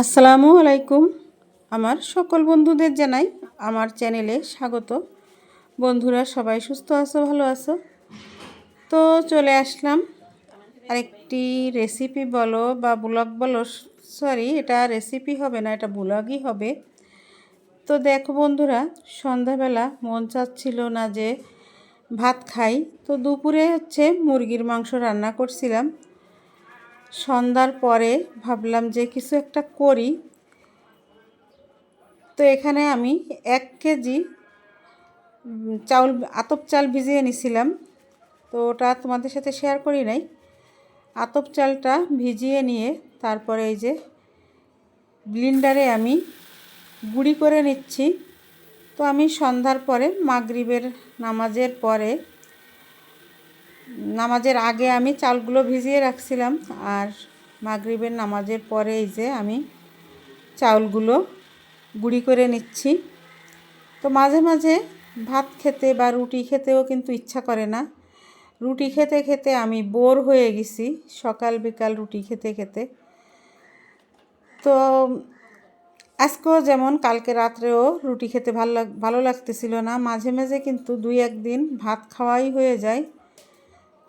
আসসালামু আলাইকুম আমার সকল বন্ধুদের জানাই আমার চ্যানেলে স্বাগত। বন্ধুরা সবাই সুস্থ আছো, ভালো আছো? তো চলে আসলাম আরেকটি রেসিপি বলো বা ব্লগ বলো সরি এটা রেসিপি হবে না, এটা ব্লগই হবে। তো দেখো বন্ধুরা, সন্ধ্যাবেলা মন চাচ্ছিল না যে ভাত খাই, তো দুপুরে হচ্ছে মুরগির মাংস রান্না করছিলাম। সন্ধ্যার পরে ভাবলাম যে কিছু একটা করি। তো এখানে আমি এক কেজি চাউল, আতপ চাল ভিজিয়ে নিছিলাম। তো ওটা তোমাদের সাথে শেয়ার করি নাই। আতপ চালটা ভিজিয়ে নিয়ে তারপরে এই যে ব্লিন্ডারে আমি গুঁড়ি করে নিচ্ছি। তো আমি সন্ধ্যার পরে মাগরিবের নামাজের পরে নামাজের আগে আমি চালগুলো ভিজিয়ে রাখছিলাম আর মাগরিবের নামাজের পরে এই যে আমি চাউলগুলো গুঁড়ি করে নিচ্ছি। তো মাঝে মাঝে ভাত খেতে বা রুটি খেতেও কিন্তু ইচ্ছা করে না। রুটি খেতে খেতে আমি বোর হয়ে গেছি, সকাল বিকাল রুটি খেতে খেতে। তো আজকেও যেমন, কালকে রাত্রেও রুটি খেতে ভালো ভালো লাগতেছিল না। মাঝে মাঝে কিন্তু দুই একদিন ভাত খাওয়াই হয়ে যায়।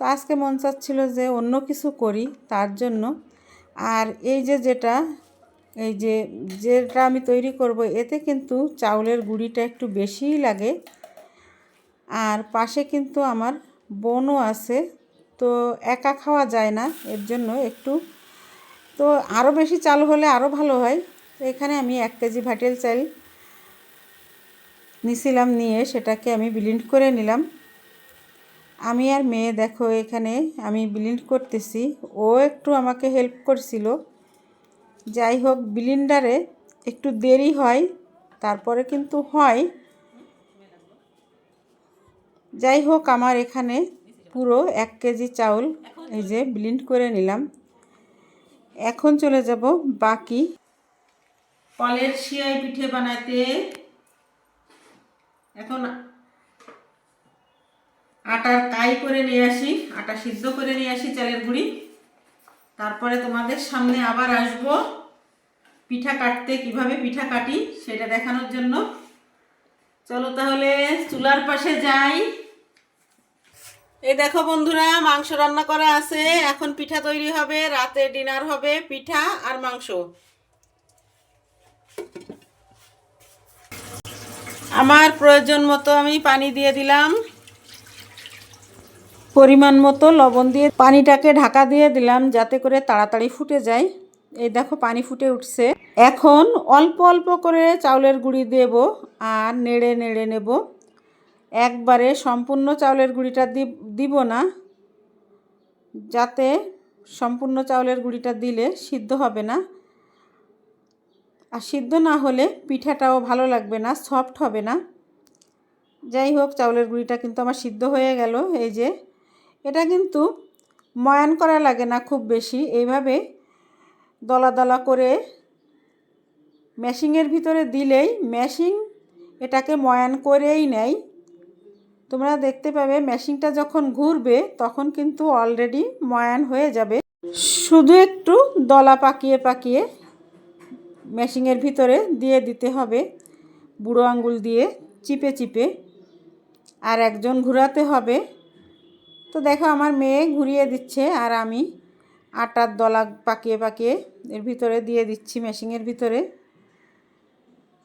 তো আজকে মন চাচ্ছিল যে অন্য কিছু করি তার জন্য। আর এই যে যেটা, এই যে যেটা আমি তৈরি করব, এতে কিন্তু চাউলের গুঁড়িটা একটু বেশিই লাগে। আর পাশে কিন্তু আমার বোনও আছে, তো একা খাওয়া যায় না, এর জন্য একটু। তো আরও বেশি চাল হলে আরও ভালো হয়। তো এখানে আমি এক কেজি ভাটেল চাল নিছিলাম, নিয়ে সেটাকে আমি ব্লিন্ড করে নিলাম। আমি আর মেয়ে, দেখো এখানে আমি ব্লিন্ড করতেছি। ও একটু আমাকে হেল্প করছিল। যাই হোক ব্লিন্ডারে একটু দেরি হয়, তারপরে কিন্তু হয়। যাই হোক, আমার এখানে পুরো এক কেজি চাউল এই যে ব্লিন্ড করে নিলাম। এখন চলে যাব বাকি। কলের শিয়াই পিঠে বানাতে। এখন আটার কাই করে নিয়ে আসি, আটা সিদ্ধ করে নিয়ে আসি চালের গুঁড়ি। তারপরে তোমাদের সামনে আবার আসব পিঠা কাটতে, কীভাবে পিঠা কাটি সেটা দেখানোর জন্য। চলো তাহলে চুলার পাশে যাই। এই দেখো বন্ধুরা, মাংস রান্না করা আছে। এখন পিঠা তৈরি হবে, রাতে ডিনার হবে পিঠা আর মাংস। আমার প্রয়োজন মতো আমি পানি দিয়ে দিলাম। পরিমাণ মতো লবণ দিয়ে পানিটাকে ঢাকা দিয়ে দিলাম যাতে করে তাড়াতাড়ি ফুটে যায়। এই দেখো পানি ফুটে উঠছে। এখন অল্প অল্প করে চাউলের গুঁড়ি দেব আর নেড়ে নেড়ে নেব। একবারে সম্পূর্ণ চাউলের গুঁড়িটা দিব না। যাতে সম্পূর্ণ চাউলের গুঁড়িটা দিলে সিদ্ধ হবে না। আর সিদ্ধ না হলে পিঠাটাও ভালো লাগবে না, সফট হবে না। যাই হোক, চাউলের গুঁড়িটা কিন্তু আমার সিদ্ধ হয়ে গেল। এই যে এটা কিন্তু ময়ান করা লাগে না খুব বেশি। এইভাবে দলা দলা করে মেশিংয়ের ভিতরে দিলেই মেশিং এটাকে ময়ান করেই নেয়। তোমরা দেখতে পাবে মেশিনটা যখন ঘুরবে তখন কিন্তু অলরেডি ময়ান হয়ে যাবে। শুধু একটু দলা পাকিয়ে পাকিয়ে মেশিংয়ের ভিতরে দিয়ে দিতে হবে। বুড়ো আঙ্গুল দিয়ে চিপে চিপে। আর একজন ঘোরাতে হবে। তো দেখো আমার মেয়ে ঘুরিয়ে দিচ্ছে আর আমি আটার দলা পাকিয়ে পাকিয়ে এর ভিতরে দিয়ে দিচ্ছি মেশিনের ভিতরে।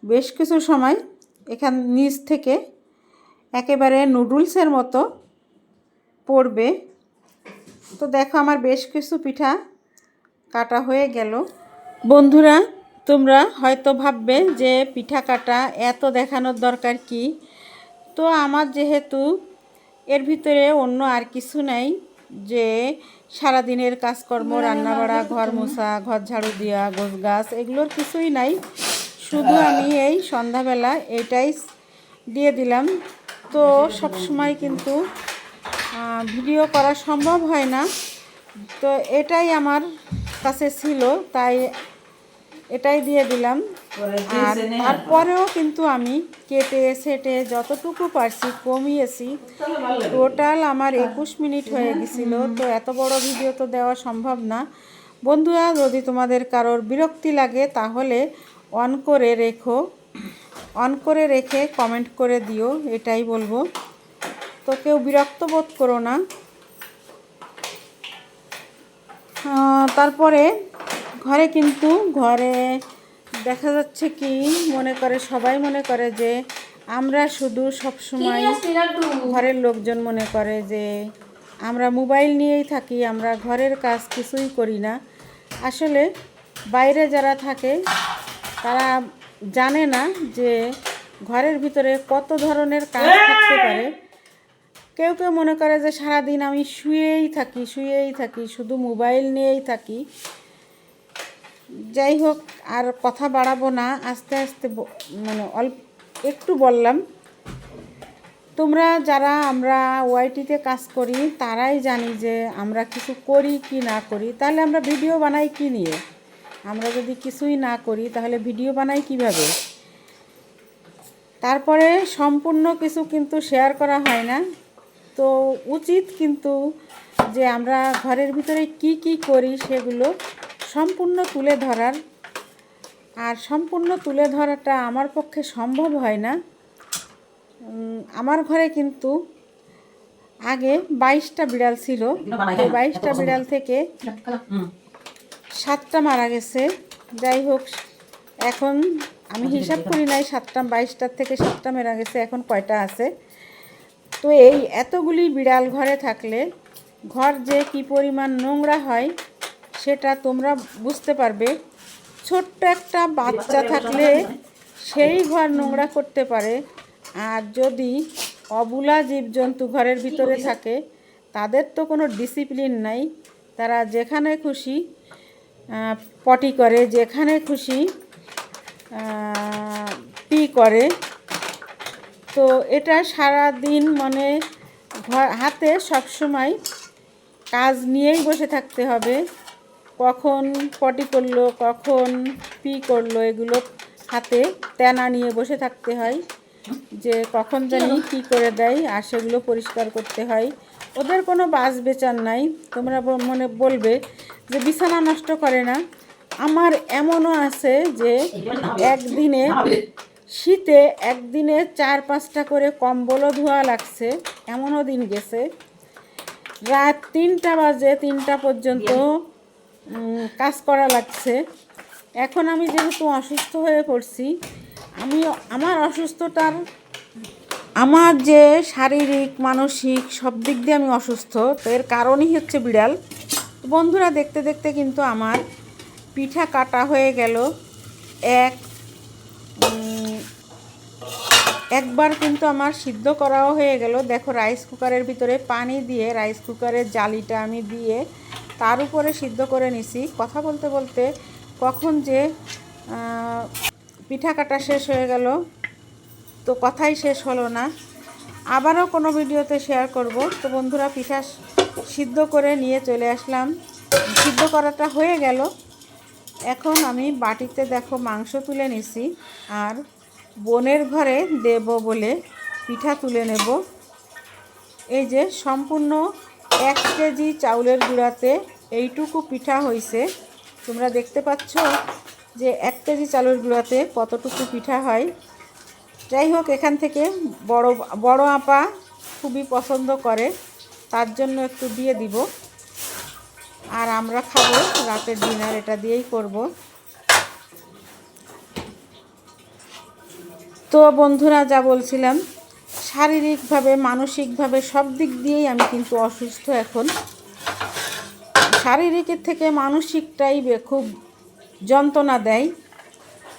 বেশ কিছু সময় এখান নিচ থেকে একেবারে নুডলসের মতো পড়বে। তো দেখো আমার বেশ কিছু পিঠা কাটা হয়ে গেল। বন্ধুরা, তোমরা হয়তো ভাববে যে পিঠা কাটা এত দেখানোর দরকার কি? তো আমার যেহেতু এর ভিতরে অন্য আর কিছু নাই যে সারাদিনের কাজকর্ম রান্নাবাড়া ঘর মোছা ঘর ঝাড়ু দেওয়া গোছ গাছ এগুলোর কিছুই নাই। শুধু আমি এই সন্ধ্যাবেলা এইটাই দিয়ে দিলাম। তো সব সময় কিন্তু ভিডিও করা সম্ভব হয় না। তো এটাই আমার কাছে ছিল তাই এটাই দিয়ে দিলাম। আর তারপরেও কিন্তু আমি কেটে সেটে যতটুকু পারছি কমিয়েছি। টোটাল আমার একুশ মিনিট হয়ে গেছিল তো এত বড় ভিডিও তো দেওয়া সম্ভব না। বন্ধুরা যদি তোমাদের কারোর বিরক্তি লাগে তাহলে অন করে রেখো। অন করে রেখে কমেন্ট করে দিও এটাই বলব। তো কেউ বিরক্ত বোধ করো না। তারপরে ঘরে কিন্তু ঘরে দেখা যাচ্ছে কি মনে করে সবাই মনে করে যে আমরা শুধু সব সময় ঘরের লোকজন মনে করে যে আমরা মোবাইল নিয়েই থাকি আমরা ঘরের কাজ কিছুই করি না। আসলে বাইরে যারা থাকে তারা জানে না যে ঘরের ভিতরে কত ধরনের কাজ থাকতে পারে। কেউ কেউ মনে করে যে সারাদিন আমি শুয়েই থাকি শুয়েই থাকি শুধু মোবাইল নিয়েই থাকি। যাই হোক আর কথা বাড়াবো না। আস্তে আস্তে মানে অল্প একটু বললাম। তোমরা যারা আমরা ওয়াইটিতে কাজ করি, তারাই জানি যে আমরা কিছু করি কি না করি। তাহলে আমরা ভিডিও বানাই কি নিয়ে? আমরা যদি কিছুই না করি, তাহলে ভিডিও বানাই কীভাবে? তারপরে সম্পূর্ণ কিছু কিন্তু শেয়ার করা হয় না। তো উচিত কিন্তু যে আমরা ঘরের ভিতরে কি কি করি সেগুলো সম্পূর্ণ তুলে ধরার, আর সম্পূর্ণ তুলে ধরাটা আমার পক্ষে সম্ভব হয় না। আমার ঘরে কিন্তু আগে বাইশটা বিড়াল ছিল। বাইশটা বিড়াল থেকে সাতটা মারা গেছে। যাই হোক, এখন আমি হিসাব করি নাই, সাতটা, বাইশটার থেকে সাতটা মারা গেছে, এখন কয়টা আছে? তো এই এতগুলি বিড়াল ঘরে থাকলে ঘর যে কি পরিমাণ নোংরা হয় সেটা তোমরা বুঝতে পারবে। ছোট্ট একটা বাচ্চা থাকলে সেই ঘর নোংরা করতে পারে। আর যদি অবুলা জীবজন্তু ঘরের ভিতরে থাকে, তাদের তো কোনো ডিসিপ্লিন নাই। তারা যেখানে খুশি পটি করে, যেখানে খুশি পি করে। তো এটা সারা দিন মানে হাতে সবসময় কাজ নিয়েই বসে থাকতে হবে। কখন পটি করল, কখন পি করল, এগুলো হাতে তেনা নিয়ে বসে থাকতে হয় যে কখন জানি কী করে দেয় আর সেগুলো পরিষ্কার করতে হয়। ওদের কোনো বাস বেচার নাই। তোমরা মনে বলবে যে বিছানা নষ্ট করে না। আমার এমনও আছে যে একদিনে শীতে একদিনে চার পাঁচটা করে কম্বলও ধোয়া লাগছে, এমনও দিন গেছে। রাত তিনটা বাজে, তিনটা পর্যন্ত কাজ করা লাগছে। এখন আমি যেহেতু অসুস্থ হয়ে পড়ছি, আমি আমার অসুস্থতার, আমার যে শারীরিক, মানসিক সব দিক দিয়ে আমি অসুস্থ, তো এর কারণই হচ্ছে বিড়াল। বন্ধুরা, দেখতে দেখতে কিন্তু আমার পিঠা কাটা হয়ে গেল। এক একবার কিন্তু আমার সিদ্ধ করাও হয়ে গেল। দেখো রাইস কুকারের ভিতরে পানি দিয়ে রাইস কুকারের জালিটা আমি দিয়ে তার উপরে সিদ্ধ করে নিছি। কথা বলতে বলতে কখন যে পিঠা কাটা শেষ হয়ে গেল, তো কথাই শেষ হলো না। আবারও কোনো ভিডিওতে শেয়ার করব। তো বন্ধুরা, পিঠা সিদ্ধ করে নিয়ে চলে আসলাম। সিদ্ধ করাটা হয়ে গেল। এখন আমি বাটিতে দেখো মাংস তুলে নিছি, আর বোনের ঘরে দেব বলে পিঠা তুলে নেব। এই যে সম্পূর্ণ এক কেজি চাউলের গুঁড়াতে এইটুকু পিঠা হয়েছে তোমরা দেখতে পাচ্ছ যে এক কেজি চাউলের গুঁড়াতে কতটুকু পিঠা হয়। যাই হোক, এখান থেকে বড় বড় আপা খুবই পছন্দ করে, তার জন্য একটু দিয়ে দিব। আর আমরা খাব রাতের ডিনার, এটা দিয়েই করব। তো বন্ধুরা, যা বলছিলাম শারীরিকভাবে, মানসিকভাবে সব দিক দিয়েই আমি কিন্তু অসুস্থ এখন। শারীরিকের থেকে মানসিকটাই খুব যন্ত্রণা দেয়।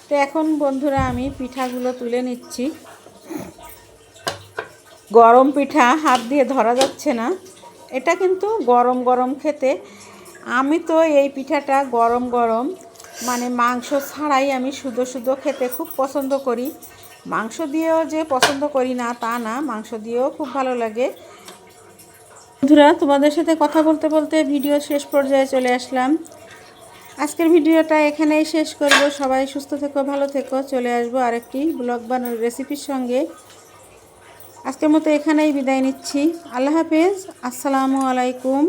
তো এখন বন্ধুরা আমি পিঠাগুলো তুলে নিচ্ছি। গরম পিঠা হাত দিয়ে ধরা যাচ্ছে না। এটা কিন্তু গরম গরম খেতে। আমি তো এই পিঠাটা গরম গরম মানে মাংস ছাড়াই আমি শুধু শুধু খেতে খুব পছন্দ করি। মাংস দিয়েও যে পছন্দ করি না, তা না, মাংস দিয়েও খুব ভালো লাগে। বন্ধুরা, তোমাদের সাথে কথা বলতে বলতে ভিডিও শেষ পর্যায়ে চলে আসলাম। আজকের ভিডিওটা এখানেই শেষ করব। সবাই সুস্থ থেকো, ভালো থেকো। চলে আসব আরেকটি ব্লগ বানানোর রেসিপির সঙ্গে। আজকের মতো এখানেই বিদায় নিচ্ছি। আল্লাহ হাফেজ। আসসালামু আলাইকুম।